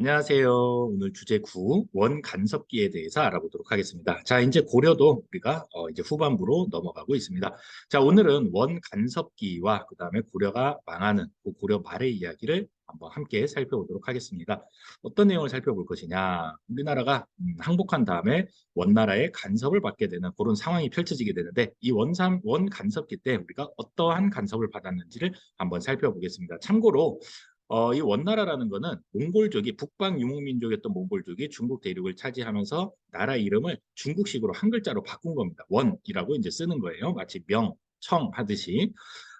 안녕하세요. 오늘 주제 9, 원간섭기에 대해서 알아보도록 하겠습니다. 자, 이제 고려도 우리가 어, 이제 후반부로 넘어가고 있습니다. 자, 오늘은 원간섭기와 그 다음에 고려가 망하는 그 고려 말의 이야기를 한번 함께 살펴보도록 하겠습니다. 어떤 내용을 살펴볼 것이냐. 우리나라가 음, 항복한 다음에 원나라의 간섭을 받게 되는 그런 상황이 펼쳐지게 되는데 이 원삼, 원간섭기 때 우리가 어떠한 간섭을 받았는지를 한번 살펴보겠습니다. 참고로 어, 이 원나라라는 거는 몽골족이 북방 유목민족이었던 몽골족이 중국 대륙을 차지하면서 나라 이름을 중국식으로 한 글자로 바꾼 겁니다. 원이라고 이제 쓰는 거예요. 마치 명, 청 하듯이.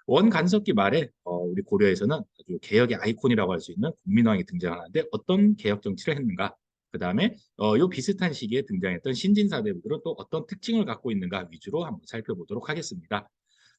원간섭기 말에 어, 우리 고려에서는 아주 개혁의 아이콘이라고 할 수 있는 국민왕이 등장하는데 어떤 개혁 정치를 했는가? 그 다음에 어, 요 비슷한 시기에 등장했던 신진사대부들은 또 어떤 특징을 갖고 있는가 위주로 한번 살펴보도록 하겠습니다.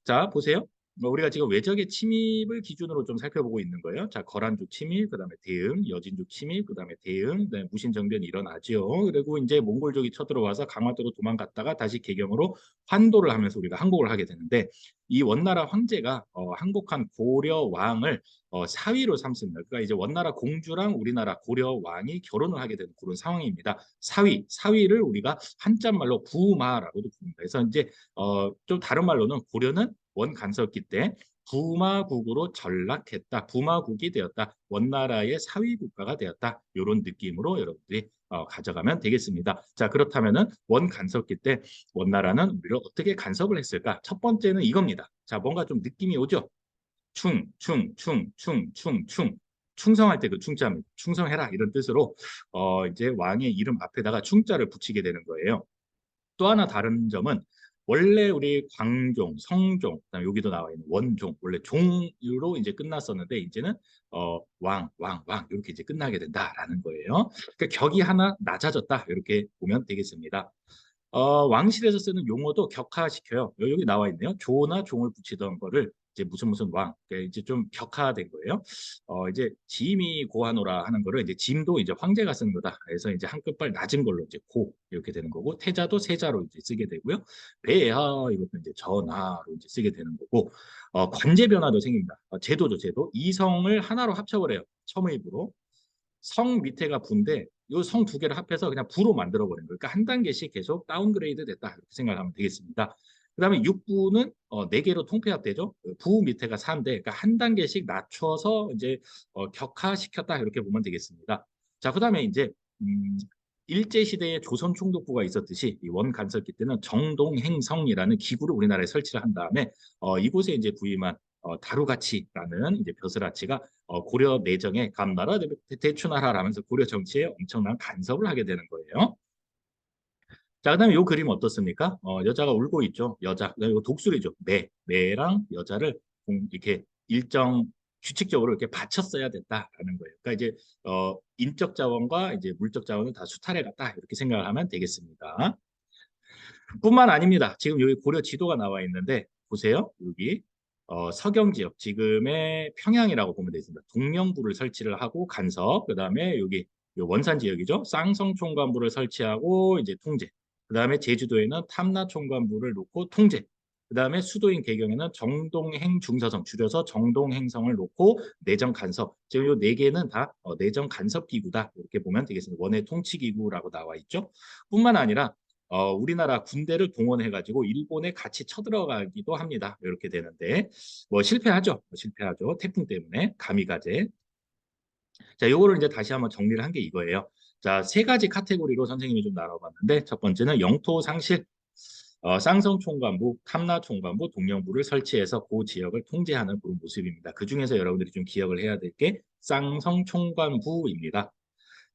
자, 보세요. 뭐 우리가 지금 외적의 침입을 기준으로 좀 살펴보고 있는 거예요. 자, 거란족 침입, 그 다음에 대응, 여진족 침입, 그 다음에 대응, 그다음에 무신정변이 일어나죠. 그리고 이제 몽골족이 쳐들어와서 강화도로 도망갔다가 다시 개경으로 환도를 하면서 우리가 항복을 하게 되는데 이 원나라 황제가 어, 항복한 고려 왕을 어, 사위로 삼습니다. 그러니까 이제 원나라 공주랑 우리나라 고려 왕이 결혼을 하게 되는 그런 상황입니다. 사위, 사위를 우리가 한자말로 부마라고도 부릅니다. 그래서 이제 어, 좀 다른 말로는 고려는 원간섭기 때 부마국으로 전락했다. 부마국이 되었다. 원나라의 사위 국가가 되었다. 이런 느낌으로 여러분들이 어, 가져가면 되겠습니다. 자 그렇다면은 원간섭기 때 원나라는 우리를 어떻게 간섭을 했을까? 첫 번째는 이겁니다. 자 뭔가 좀 느낌이 오죠? 충, 충, 충, 충, 충, 충. 충성할 때 그 충자입니다. 충성해라 이런 뜻으로 어, 이제 왕의 이름 앞에다가 충자를 붙이게 되는 거예요. 또 하나 다른 점은 원래 우리 광종, 성종, 그다음에 여기도 나와 있는 원종, 원래 종으로 이제 끝났었는데 이제는 어, 왕, 왕, 왕 이렇게 이제 끝나게 된다라는 거예요. 그러니까 격이 하나 낮아졌다 이렇게 보면 되겠습니다. 어, 왕실에서 쓰는 용어도 격화시켜요. 여기 나와 있네요. 조나 종을 붙이던 거를 이제 무슨 무슨 왕 이제 좀 격화된 거예요. 어 이제 짐이 고하노라 하는 거를 이제 짐도 이제 황제가 쓰는 거다. 그래서 이제 한 끝발 낮은 걸로 이제 고 이렇게 되는 거고 태자도 세자로 이제 쓰게 되고요. 배하 이것도 이제 전하로 이제 쓰게 되는 거고 어 관제 변화도 생깁니다. 어, 제도죠 제도 이성을 하나로 합쳐버려요. 첨의부로 성 밑에가 부인데 이 성 두 개를 합해서 그냥 부로 만들어 버린 거예요. 그러니까 한 단계씩 계속 다운그레이드 됐다 이렇게 생각하면 되겠습니다. 그 다음에 6부는 어, 4개로 통폐합되죠. 부 밑에가 4인데 그러니까 한 단계씩 낮춰서 이제 어, 격화시켰다 이렇게 보면 되겠습니다. 자, 그 다음에 이제 음, 일제시대에 조선 총독부가 있었듯이 이 원간섭기 때는 정동행성이라는 기구를 우리나라에 설치를 한 다음에 어, 이곳에 이제 부임한 어, 다루가치라는 이제 벼슬아치가 어, 고려 내정에 감나라 대추나라라면서 고려 정치에 엄청난 간섭을 하게 되는 거예요. 자, 그 다음에 이 그림 어떻습니까? 어, 여자가 울고 있죠. 여자. 이거 독수리죠. 매. 매랑 여자를 이렇게 일정 규칙적으로 이렇게 받쳤어야 됐다라는 거예요. 그러니까 이제 어, 인적 자원과 이제 물적 자원을 다 수탈해 갔다 이렇게 생각을 하면 되겠습니다. 뿐만 아닙니다. 지금 여기 고려 지도가 나와 있는데 보세요. 여기 어, 서경 지역 지금의 평양이라고 보면 되겠습니다. 동령부를 설치를 하고 간섭 그다음에 여기 원산 지역이죠. 쌍성 총관부를 설치하고 이제 통제 그 다음에 제주도에는 탐라총관부를 놓고 통제 그 다음에 수도인 개경에는 정동행 중서성 줄여서 정동행성을 놓고 내정 간섭 지금 이네 개는 다 어, 내정 간섭 기구다 이렇게 보면 되겠습니다. 원외 통치 기구라고 나와 있죠. 뿐만 아니라 어, 우리나라 군대를 동원해 가지고 일본에 같이 쳐들어가기도 합니다. 이렇게 되는데 뭐 실패하죠. 뭐 실패하죠. 태풍 때문에 가미가제. 자, 요거를 이제 다시 한번 정리를 한 게 이거예요. 자, 세 가지 카테고리로 선생님이 좀 나눠봤는데 첫 번째는 영토 상실, 어, 쌍성 총관부, 탐나 총관부, 동령부를 설치해서 그 지역을 통제하는 그런 모습입니다. 그 중에서 여러분들이 좀 기억을 해야 될 게 쌍성 총관부입니다.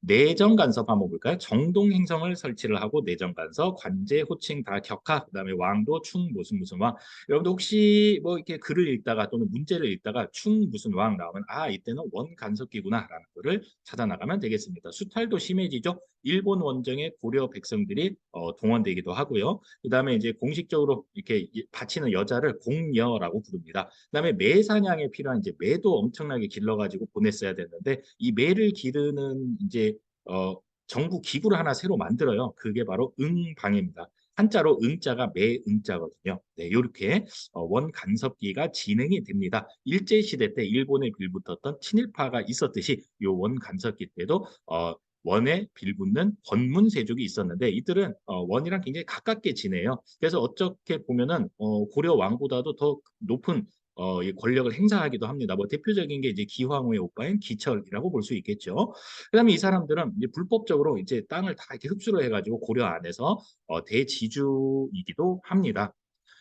내정 간섭 한번 볼까요? 정동 행성을 설치를 하고 내정 간섭, 관제, 호칭 다 격하, 그다음에 왕도 충 무슨 무슨 왕. 여러분들 혹시 뭐 이렇게 글을 읽다가 또는 문제를 읽다가 충 무슨 왕 나오면 아 이때는 원 간섭기구나라는 거를 찾아 나가면 되겠습니다. 수탈도 심해지죠. 일본 원정에 고려 백성들이 어, 동원되기도 하고요. 그다음에 이제 공식적으로 이렇게 바치는 여자를 공녀라고 부릅니다. 그다음에 매 사냥에 필요한 이제 매도 엄청나게 길러가지고 보냈어야 되는데 이 매를 기르는 이제 어, 정부 기구를 하나 새로 만들어요. 그게 바로 응방입니다. 한자로 응자가 매응자거든요. 네, 이렇게 어, 원간섭기가 진행이 됩니다. 일제 시대 때 일본에 빌붙었던 친일파가 있었듯이 이 원간섭기 때도 어, 원에 빌붙는 권문세족이 있었는데 이들은 어, 원이랑 굉장히 가깝게 지내요. 그래서 어떻게 보면은 어, 고려 왕보다도 더 높은 어, 이 권력을 행사하기도 합니다. 뭐 대표적인 게 이제 기황후의 오빠인 기철이라고 볼 수 있겠죠. 그다음에 이 사람들은 이제 불법적으로 이제 땅을 다 이렇게 흡수를 해가지고 고려 안에서 어, 대지주이기도 합니다.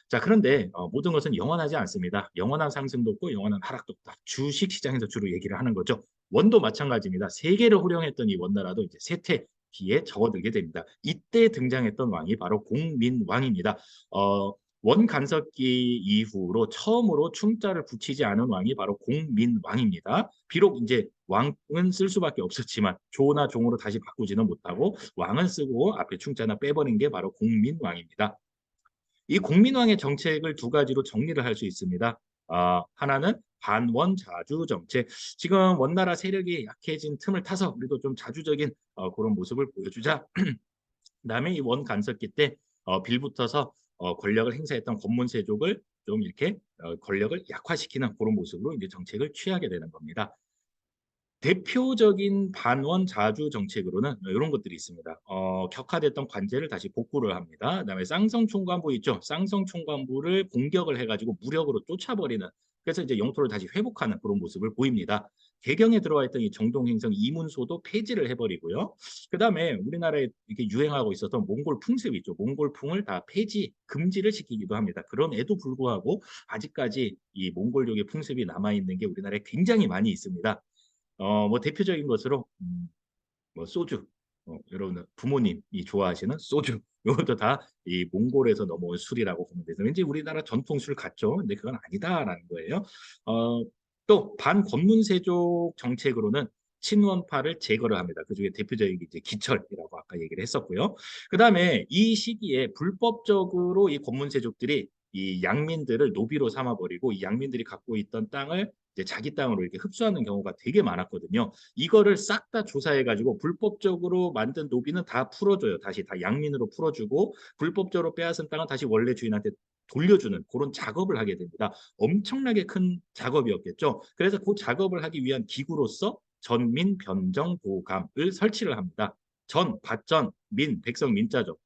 자, 그런데 어, 모든 것은 영원하지 않습니다. 영원한 상승도 없고 영원한 하락도 없다. 주식 시장에서 주로 얘기를 하는 거죠. 원도 마찬가지입니다. 세계를 호령했던 이 원나라도 이제 쇠퇴기에 접어들게 됩니다. 이때 등장했던 왕이 바로 공민왕입니다. 어, 원간섭기 이후로 처음으로 충자를 붙이지 않은 왕이 바로 공민왕입니다. 비록 이제 왕은 쓸 수밖에 없었지만 조나 종으로 다시 바꾸지는 못하고 왕은 쓰고 앞에 충자나 빼버린 게 바로 공민왕입니다. 이 공민왕의 정책을 두 가지로 정리를 할 수 있습니다. 어, 하나는 반원 자주 정책. 지금 원나라 세력이 약해진 틈을 타서 우리도 좀 자주적인 어, 그런 모습을 보여주자. 그다음에 이 원간섭기 때 어, 빌붙어서 어, 권력을 행사했던 권문세족을 좀 이렇게 어, 권력을 약화시키는 그런 모습으로 이제 정책을 취하게 되는 겁니다. 대표적인 반원 자주 정책으로는 이런 것들이 있습니다. 어, 격화됐던 관제를 다시 복구를 합니다. 그다음에 쌍성 총관부 있죠. 쌍성 총관부를 공격을 해가지고 무력으로 쫓아버리는 그래서 이제 영토를 다시 회복하는 그런 모습을 보입니다. 개경에 들어와 있던 이 정동행성 이문소도 폐지를 해버리고요. 그 다음에 우리나라에 이렇게 유행하고 있었던 몽골 풍습이 있죠. 몽골풍을 다 폐지, 금지를 시키기도 합니다. 그럼에도 불구하고 아직까지 이 몽골족의 풍습이 남아있는 게 우리나라에 굉장히 많이 있습니다. 어, 뭐 대표적인 것으로 음, 뭐 소주, 어, 여러분 부모님이 좋아하시는 소주 이것도 다 이 몽골에서 넘어온 술이라고 보면 돼서 왠지 우리나라 전통 술 같죠. 근데 그건 아니다라는 거예요. 어, 또 반권문세족 정책으로는 친원파를 제거를 합니다. 그중에 대표적인 게 이제 기철이라고 아까 얘기를 했었고요. 그 다음에 이 시기에 불법적으로 이 권문세족들이 이 양민들을 노비로 삼아버리고 이 양민들이 갖고 있던 땅을 이제 자기 땅으로 이렇게 흡수하는 경우가 되게 많았거든요. 이거를 싹 다 조사해가지고 불법적으로 만든 노비는 다 풀어줘요. 다시 다 양민으로 풀어주고 불법적으로 빼앗은 땅은 다시 원래 주인한테 돌려주는 그런 작업을 하게 됩니다. 엄청나게 큰 작업이었겠죠. 그래서 그 작업을 하기 위한 기구로서 전민 변정 보감을 설치를 합니다. 전, 밭전, 민, 백성 민자죠.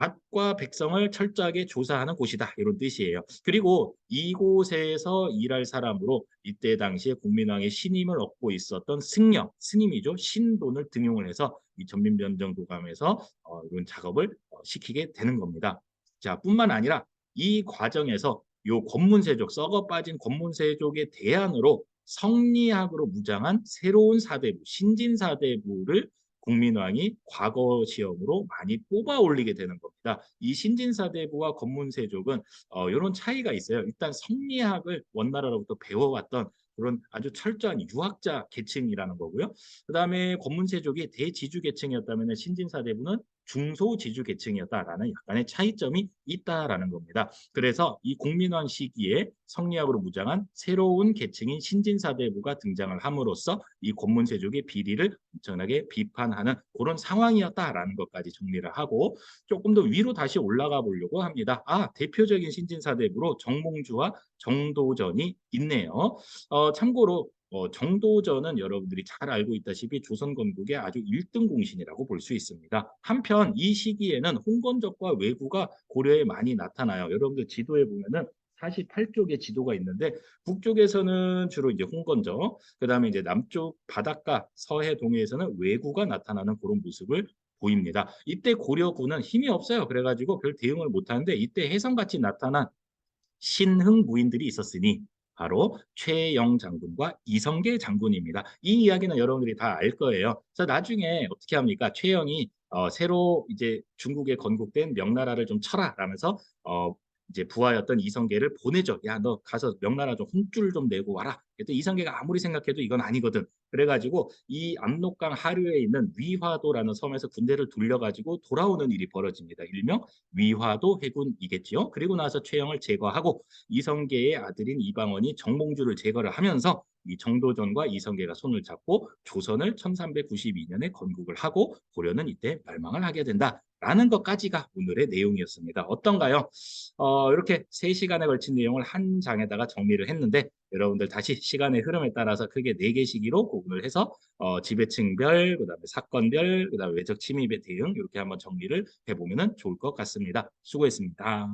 밭과 백성을 철저하게 조사하는 곳이다 이런 뜻이에요. 그리고 이곳에서 일할 사람으로 이때 당시에 국민왕의 신임을 얻고 있었던 승려, 스님이죠. 신돈을 등용을 해서 이 전민변정 도감에서 어, 이런 작업을 어, 시키게 되는 겁니다. 자, 뿐만 아니라 이 과정에서 요 권문세족, 썩어 빠진 권문세족의 대안으로 성리학으로 무장한 새로운 사대부, 신진 사대부를 국민왕이 과거 시험으로 많이 뽑아 올리게 되는 겁니다. 이 신진사대부와 권문세족은 어, 이런 차이가 있어요. 일단 성리학을 원나라로부터 배워왔던 그런 아주 철저한 유학자 계층이라는 거고요. 그 다음에 권문세족이 대지주 계층이었다면 신진사대부는 중소지주 계층이었다라는 약간의 차이점이 있다라는 겁니다. 그래서 이 공민왕 시기에 성리학으로 무장한 새로운 계층인 신진사대부가 등장을 함으로써 이 권문세족의 비리를 엄청나게 비판하는 그런 상황이었다라는 것까지 정리를 하고 조금 더 위로 다시 올라가 보려고 합니다. 아 대표적인 신진사대부로 정몽주와 정도전이 있네요. 어, 참고로 어, 정도전은 여러분들이 잘 알고 있다시피 조선 건국의 아주 1등 공신이라고 볼 수 있습니다. 한편 이 시기에는 홍건적과 왜구가 고려에 많이 나타나요. 여러분들 지도에 보면은 48쪽의 지도가 있는데 북쪽에서는 주로 이제 홍건적, 그 다음에 이제 남쪽 바닷가 서해 동해에서는 왜구가 나타나는 그런 모습을 보입니다. 이때 고려군은 힘이 없어요. 그래가지고 별 대응을 못하는데 이때 해성같이 나타난 신흥 무인들이 있었으니 바로 최영 장군과 이성계 장군입니다. 이 이야기는 여러분들이 다 알 거예요. 그래서 나중에 어떻게 합니까? 최영이 어, 새로 이제 중국에 건국된 명나라를 좀 쳐라 라면서 어, 이제 부하였던 이성계를 보내죠. 야, 너 가서 명나라 좀 혼줄 좀 내고 와라. 그때 이성계가 아무리 생각해도 이건 아니거든. 그래가지고 이 압록강 하류에 있는 위화도라는 섬에서 군대를 돌려가지고 돌아오는 일이 벌어집니다. 일명 위화도 해군이겠지요. 그리고 나서 최영을 제거하고 이성계의 아들인 이방원이 정몽주를 제거를 하면서 이 정도전과 이성계가 손을 잡고 조선을 1392년에 건국을 하고 고려는 이때 멸망을 하게 된다. 라는 것까지가 오늘의 내용이었습니다. 어떤가요? 어, 이렇게 3시간에 걸친 내용을 한 장에다가 정리를 했는데 여러분들 다시 시간의 흐름에 따라서 크게 4개 시기로 구분을 해서 어, 지배층별, 그 다음에 사건별, 그 다음에 외적 침입의 대응 이렇게 한번 정리를 해보면 좋을 것 같습니다. 수고했습니다.